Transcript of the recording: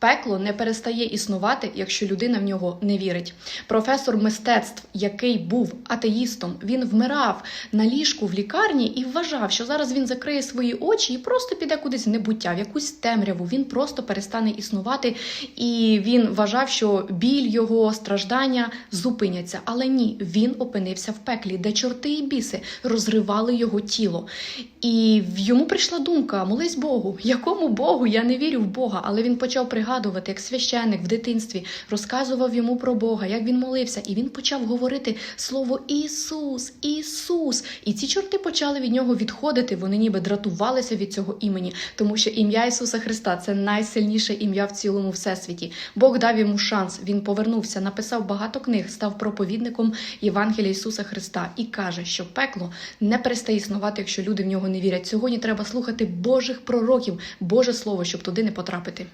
Пекло не перестає існувати, якщо людина в нього не вірить. Професор мистецтв, який був атеїстом, він вмирав на ліжку в лікарні і вважав, що зараз він закриє свої очі і просто піде кудись в небуття, в якусь темряву. Він просто перестане існувати, і він вважав, що біль його страждання зупиняться. Але ні, він опинився в пеклі, де чорти і біси розривали його тіло. І йому прийшла думка: молись Богу, якому Богу? Я не вірю в Бога. Але він почав пригадувати, як священник в дитинстві розказував йому про Бога, як він молився, і він почав говорити слово Ісус, Ісус. І ці чорти почали від нього відходити. Вони ніби дратувалися від цього імені, тому що ім'я Ісуса Христа це найсильніше ім'я в цілому всесвіті. Бог дав йому шанс. Він повернувся, написав багато книг, став проповідником Євангелія Ісуса Христа і каже, що пекло не перестає існувати, якщо люди в нього не вірять. Сьогодні треба слухати Божих пророків, Боже Слово, щоб туди не потрапити.